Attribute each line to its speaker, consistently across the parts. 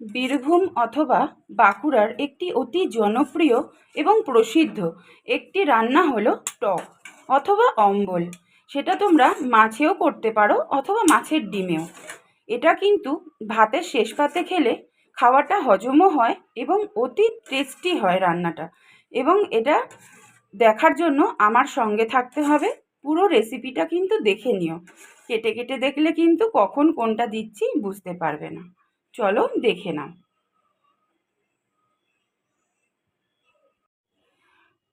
Speaker 1: বীরভূম অথবা বাঁকুড়ার একটি অতি জনপ্রিয় এবং প্রসিদ্ধ একটি রান্না হলো টক অথবা অম্বল। সেটা তোমরা মাছেও করতে পারো অথবা মাছের ডিমেও। এটা কিন্তু ভাতের শেষ পাতে খেলে খাওয়াটা হজমও হয় এবং অতি টেস্টি হয় রান্নাটা। এবং এটা দেখার জন্য আমার সঙ্গে থাকতে হবে। পুরো রেসিপিটা কিন্তু দেখে নিও। কেটে কেটে দেখলে কিন্তু কখন কোনটা দিচ্ছি বুঝতে পারবে না। চলো দেখে নাও।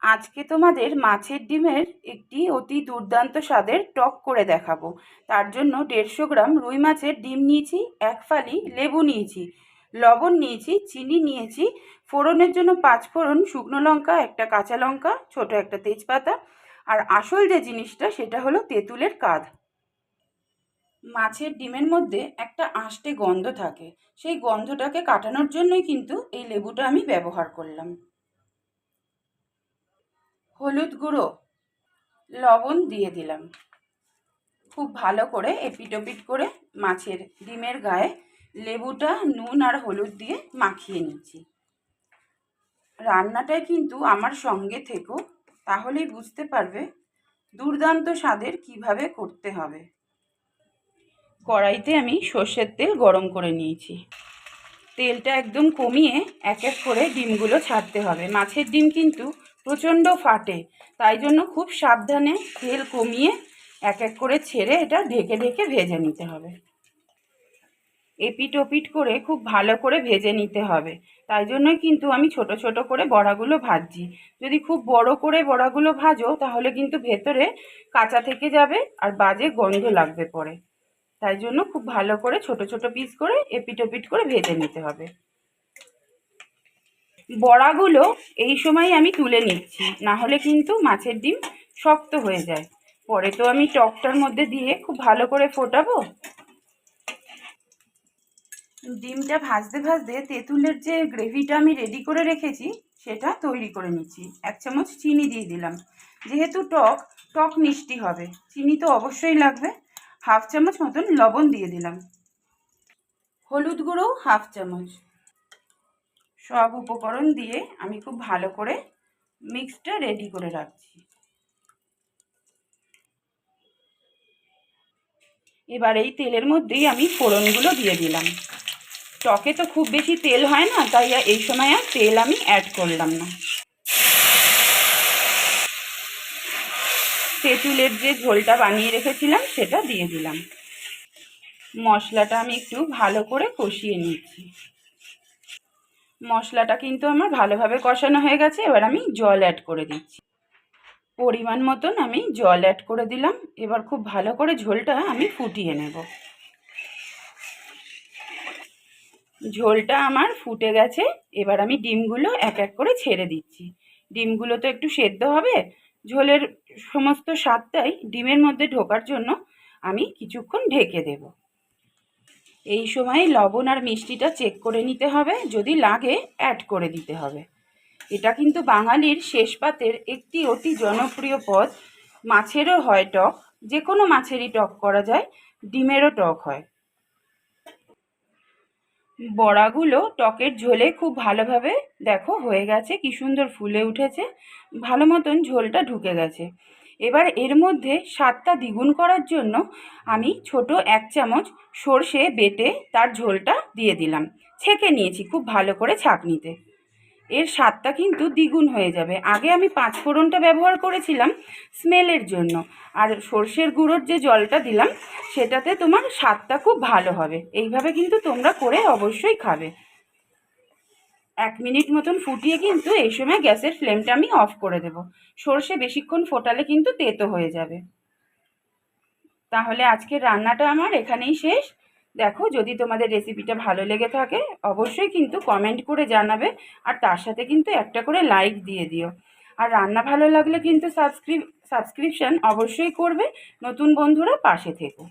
Speaker 1: আজকে তোমাদের মাছের ডিমের একটি অতি দুর্দান্ত স্বাদের টক করে দেখাবো। তার জন্য দেড়শো গ্রাম রুই মাছের ডিম নিয়েছি, এক ফালি লেবু নিয়েছি, লবণ নিয়েছি, চিনি নিয়েছি, ফোড়নের জন্য পাঁচ ফোড়ন শুকনো লঙ্কা, একটা কাঁচা লঙ্কা, ছোট একটা তেজপাতা, আর আসল যে জিনিসটা সেটা হলো তেঁতুলের কাঁধ মাছের ডিমের মধ্যে একটা আষ্টে গন্ধ থাকে। সেই গন্ধটাকে কাটানোর জন্যই কিন্তু এই লেবুটা আমি ব্যবহার করলাম। হলুদ গুঁড়ো, লবণ দিয়ে দিলাম। খুব ভালো করে এপিটোপিট করে মাছের ডিমের গায়ে লেবুটা, নুন আর হলুদ দিয়ে মাখিয়ে নিচ্ছি। রান্নাটায় কিন্তু আমার সঙ্গে থেকো, তাহলেই বুঝতে পারবে দুর্দান্ত স্বাদের কীভাবে করতে হবে। কড়াইতে আমি সর্ষের তেল গরম করে নিয়েছি। তেলটা একদম কমিয়ে এক এক করে ডিমগুলো ছাড়তে হবে। মাছের ডিম কিন্তু প্রচণ্ড ফাটে, তাই জন্য খুব সাবধানে তেল কমিয়ে এক এক করে ছেড়ে এটা ঢেকে ঢেকে ভেজে নিতে হবে। এপিট ওপিট করে খুব ভালো করে ভেজে নিতে হবে। তাই জন্যই কিন্তু আমি ছোট ছোট করে বড়াগুলো ভাজছি। যদি খুব বড় করে বড়াগুলো ভাজো, তাহলে কিন্তু ভেতরে কাঁচা থেকে যাবে আর বাজে গন্ধ লাগবে পরে। তাই জন্য খুব ভালো করে ছোট ছোট পিস করে এপিট ওপিট করে ভেজে নিতে হবে। বড়াগুলো এই সময় আমি তুলে নিচ্ছি, না হলে কিন্তু মাছের ডিম শক্ত হয়ে যায়। পরে তো আমি টকটার মধ্যে দিয়ে খুব ভালো করে ফোটাবো। ডিমটা ভাজতে ভাজতে তেঁতুলের যে গ্রেভিটা আমি রেডি করে রেখেছি, সেটা তৈরি করে নিচ্ছি। এক চামচ চিনি দিয়ে দিলাম। যেহেতু টক টক মিষ্টি হবে। চিনি তো অবশ্যই লাগবে। হাফ চামচ মতন লবণ দিয়ে দিলাম। হলুদ গুঁড়ো হাফ চামচ। সব উপকরণ দিয়ে আমি খুব ভালো করে মিক্সটা রেডি করে রাখছি। এবার এই তেলের মধ্যেই আমি ফোড়নগুলো দিয়ে দিলাম। টকে তো খুব বেশি তেল হয় না, তাই এই সময় আর তেল আমি অ্যাড করলাম না। তেঁতুলের যে ঝোলটা বানিয়ে রেখেছিলাম, সেটা দিয়ে দিলাম। মশলাটা আমি একটু ভালো করে কষিয়ে নিচ্ছি। মশলাটা কিন্তু আমার ভালোভাবে কষানো হয়ে গেছে, এবার আমি জল অ্যাড করে দিচ্ছি। পরিমাণ মতন আমি জল অ্যাড করে দিলাম, এবার খুব ভালো করে ঝোলটা আমি ফুটিয়ে নেব। ঝোলটা আমার ফুটে গেছে, এবার আমি ডিমগুলো এক এক করে ছেড়ে দিচ্ছি। ডিমগুলো তো একটু সেদ্ধ হবে ঝোলের সমস্ত স্বাদটাই ডিমের মধ্যে ঢোকার জন্য আমি কিছুক্ষণ ঢেকে দেব। এই সময় লবণ আর মিষ্টিটা চেক করে নিতে হবে, যদি লাগে অ্যাড করে দিতে হবে। এটা কিন্তু বাঙালির শেষ পাতের একটি অতি জনপ্রিয় পদ। মাছেরও হয় টক যে কোনো মাছেরই টক করা যায়, ডিমেরও টক হয়। বড়াগুলো টকের ঝোলে খুব ভালোভাবে দেখো হয়ে গেছে, কি সুন্দর ফুলে উঠেছে, ভালো মতন ঝোলটা ঢুকে গেছে। এবার এর মধ্যে স্বাদটা দ্বিগুণ করার জন্য আমি ছোট এক চামচ সর্ষে বেটে তার ঝোলটা দিয়ে দিলাম। ছেঁকে নিয়েছি খুব ভালো করে ছাঁকনিতে। এর স্বাদটা কিন্তু দ্বিগুণ হয়ে যাবে। আগে আমি পাঁচ ফোড়নটা ব্যবহার করেছিলাম স্মেলের জন্য। আর সর্ষের গুঁড়োর যে জলটা দিলাম, সেটাতে তোমার স্বাদটা খুব ভালো হবে। এইভাবে কিন্তু তোমরা করে অবশ্যই খাবে। এক মিনিট মতন ফুটিয়ে কিন্তু এই সময় গ্যাসের ফ্লেমটা আমি অফ করে দেব। সর্ষে বেশিক্ষণ ফোটালে কিন্তু তেতো হয়ে যাবে। তাহলে আজকের রান্নাটা আমার এখানেই শেষ। দেখো, যদি তোমাদের রেসিপিটা ভালো লেগে থাকে, অবশ্যই কিন্তু কমেন্ট করে জানাবে, আর তার সাথে কিন্তু একটা করে লাইক দিয়ে দিও। আর রান্না ভালো লাগলে কিন্তু সাবস্ক্রিপ সাবস্ক্রিপশান অবশ্যই করবে, নতুন বন্ধুরা পাশে থেকো।